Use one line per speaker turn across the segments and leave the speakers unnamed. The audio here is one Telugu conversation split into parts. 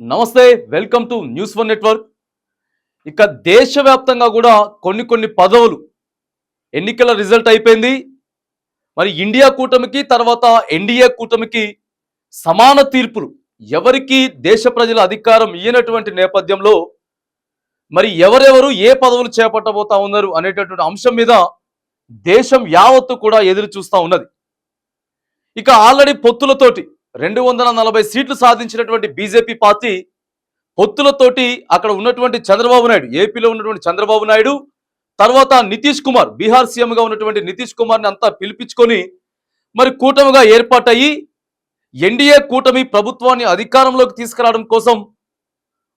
నమస్తే welcome to news one network. ఇక దేశవ్యాప్తంగా కూడా కొన్ని కొన్ని పదవులు ఎన్నికల రిజల్ట్ అయిపోయింది. మరి ఇండియా కూటమికి తర్వాత ఎన్డీఏ కూటమికి సమాన తీర్పులు ఎవరికి దేశ ప్రజల అధికారం ఇయ్యనటువంటి నేపథ్యంలో మరి ఎవరెవరు ఏ పదవులు చేపట్టబోతా ఉన్నారు అనేటటువంటి అంశం మీద దేశం యావత్తు కూడా ఎదురు చూస్తూ ఉన్నది. ఇక ఆల్రెడీ పొత్తులతోటి రెండు వందల నలభై సీట్లు సాధించినటువంటి బీజేపీ పార్టీ పొత్తులతోటి అక్కడ ఉన్నటువంటి చంద్రబాబు నాయుడు ఏపీలో ఉన్నటువంటి చంద్రబాబు నాయుడు తర్వాత నితీష్ కుమార్ బీహార్ సీఎంగా ఉన్నటువంటి నితీష్ కుమార్ని అంతా పిలిపించుకొని మరి కూటమిగా ఏర్పాటయ్యి ఎన్డీఏ కూటమి ప్రభుత్వాన్ని అధికారంలోకి తీసుకురావడం కోసం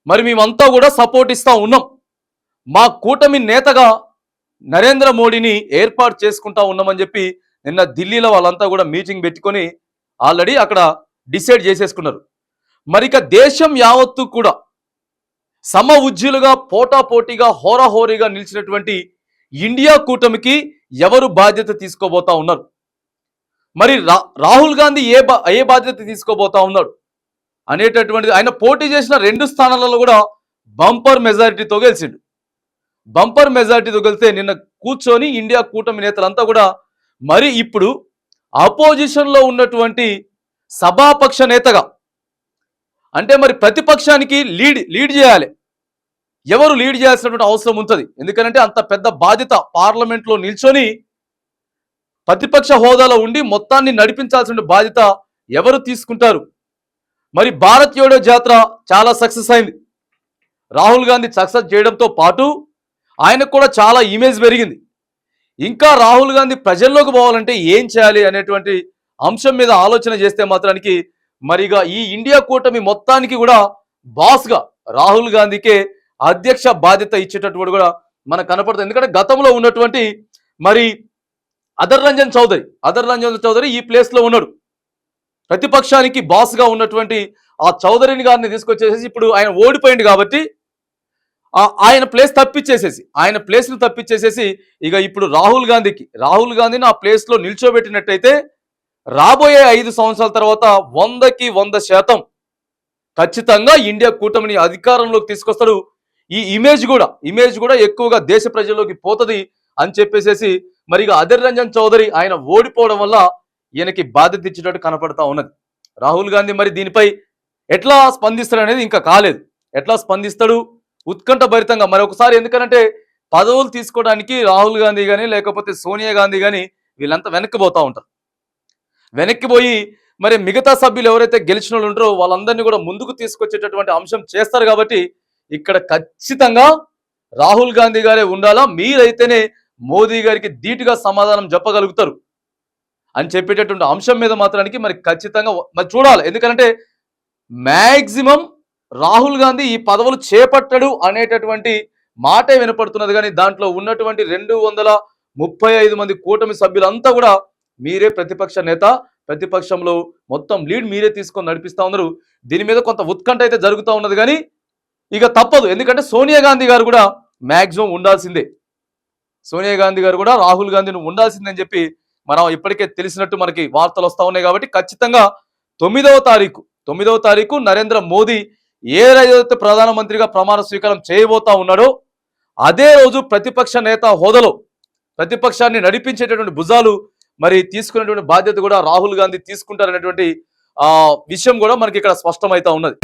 మరి మేమంతా కూడా సపోర్ట్ ఇస్తా ఉన్నాం. మా కూటమి నేతగా నరేంద్ర మోడీని ఏర్పాటు చేసుకుంటా ఉన్నామని చెప్పి నిన్న ఢిల్లీలో వాళ్ళంతా కూడా మీటింగ్ పెట్టుకొని ఆల్రెడీ అక్కడ డిసైడ్ చేసేసుకున్నారు. మరిక దేశం యావత్తు కూడా సమ ఉజ్జులుగా పోటాపోటీగా హోరాహోరీగా నిలిచినటువంటి ఇండియా కూటమికి ఎవరు బాధ్యత తీసుకోబోతా ఉన్నారు? మరి రా- రాహుల్ గాంధీ ఏ బా ఏ బాధ్యత తీసుకోబోతా ఉన్నాడు? అనేటటువంటిది ఆయన పోటీ చేసిన రెండు స్థానాలలో కూడా బంపర్ మెజారిటీతో గెలిచిండు బంపర్ మెజారిటీతో గెలిస్తే నిన్న కూర్చొని ఇండియా కూటమి నేతలంతా కూడా మరి ఇప్పుడు అపోజిషన్లో ఉన్నటువంటి సభాపక్ష నేతగా. అంటే మరి ప్రతిపక్షానికి లీడ్ లీడ్ చేయాలి. ఎవరు లీడ్ చేయాల్సినటువంటి అవసరం ఉంటుంది. ఎందుకంటే అంత పెద్ద బాధ్యత పార్లమెంట్లో నిల్చొని ప్రతిపక్ష హోదాలో ఉండి మొత్తాన్ని నడిపించాల్సిన బాధ్యత ఎవరు తీసుకుంటారు? మరి భారత్ జోడో జాతర చాలా సక్సెస్ అయింది. రాహుల్ గాంధీ సక్సెస్ చేయడంతో పాటు ఆయనకు కూడా చాలా ఇమేజ్ పెరిగింది. ఇంకా రాహుల్ గాంధీ ప్రజల్లోకి పోవాలంటే ఏం చేయాలి అనేటువంటి అంశం మీద ఆలోచన చేస్తే మాత్రానికి మరిగా ఈ ఇండియా కూటమి మొత్తానికి కూడా బాస్గా రాహుల్ గాంధీకే అధ్యక్ష బాధ్యత ఇచ్చేటటువంటి కూడా మనకు కనపడుతుంది. ఎందుకంటే గతంలో ఉన్నటువంటి మరి అదర్ రంజన్ చౌదరి అదర్ రంజన్ చౌదరి ఈ ప్లేస్లో ఉన్నాడు. ప్రతిపక్షానికి బాస్గా ఉన్నటువంటి ఆ చౌదరిని గారిని తీసుకొచ్చేసేసి ఇప్పుడు ఆయన ఓడిపోయింది కాబట్టి ఆ- ఆయన ప్లేస్ తప్పించేసేసి ఆయన ప్లేస్ను తప్పించేసేసి ఇక ఇప్పుడు రాహుల్ గాంధీకి రాహుల్ గాంధీని ఆ ప్లేస్లో నిల్చోబెట్టినట్టయితే రాబోయే ఐదు సంవత్సరాల తర్వాత వందకి వంద శాతం ఖచ్చితంగా ఇండియా కూటమిని అధికారంలోకి తీసుకొస్తాడు. ఈ ఇమేజ్ కూడా ఇమేజ్ కూడా ఎక్కువగా దేశ ప్రజల్లోకి పోతుంది అని చెప్పేసేసి మరి ఇక అధిర్ రంజన్ చౌదరి ఆయన ఓడిపోవడం వల్ల ఈయనకి బాధ్యత ఇచ్చేటట్టు కనపడతా ఉన్నది. రాహుల్ గాంధీ మరి దీనిపై ఎట్లా స్పందిస్తాడు అనేది ఇంకా కాలేదు. ఎట్లా స్పందిస్తాడు? ఉత్కంఠ భరితంగా మరి ఒకసారి ఎందుకంటే పదవులు తీసుకోవడానికి రాహుల్ గాంధీ కానీ లేకపోతే సోనియా గాంధీ కానీ వీళ్ళంతా వెనక్కి పోతా ఉంటారు. వెనక్కి పోయి మరి మిగతా సభ్యులు ఎవరైతే గెలిచిన వాళ్ళు ఉంటారో వాళ్ళందరినీ కూడా ముందుకు తీసుకొచ్చేటటువంటి అంశం చేస్తారు కాబట్టి ఇక్కడ ఖచ్చితంగా రాహుల్ గాంధీ గారే ఉండాలా? మీరైతేనే మోదీ గారికి ధీటుగా సమాధానం చెప్పగలుగుతారు అని చెప్పేటటువంటి అంశం మీద మాత్రానికి మరి ఖచ్చితంగా మరి చూడాలి. ఎందుకంటే మ్యాక్సిమం రాహుల్ గాంధీ ఈ పదవులు చేపట్టడు అనేటటువంటి మాటే వినపడుతున్నది. కానీ దాంట్లో ఉన్నటువంటి రెండు వందల ముప్పై ఐదు మంది కూటమి సభ్యులంతా కూడా మీరే ప్రతిపక్ష నేత ప్రతిపక్షంలో మొత్తం లీడ్ మీరే తీసుకొని నడిపిస్తూ ఉన్నారు. దీని మీద కొంత ఉత్కంఠ అయితే జరుగుతూ ఉన్నది కానీ ఇక తప్పదు. ఎందుకంటే సోనియా గాంధీ గారు కూడా మ్యాక్సిమం ఉండాల్సిందే. సోనియా గాంధీ గారు కూడా రాహుల్ గాంధీని ఉండాల్సిందని చెప్పి మనం ఇప్పటికే తెలిసినట్టు మనకి వార్తలు వస్తూ ఉన్నాయి కాబట్టి ఖచ్చితంగా తొమ్మిదవ తారీఖు తొమ్మిదవ తారీఖు నరేంద్ర మోదీ ఏ రోజైతే ప్రధానమంత్రిగా ప్రమాణ స్వీకారం చేయబోతా ఉన్నాడో అదే రోజు ప్రతిపక్ష నేత హోదాలో ప్రతిపక్షాన్ని నడిపించేటటువంటి భుజాలు మరి తీసుకునేటువంటి బాధ్యత కూడా రాహుల్ గాంధీ తీసుకుంటారనేటువంటి ఆ విషయం కూడా మనకి ఇక్కడ స్పష్టమైతా ఉన్నది.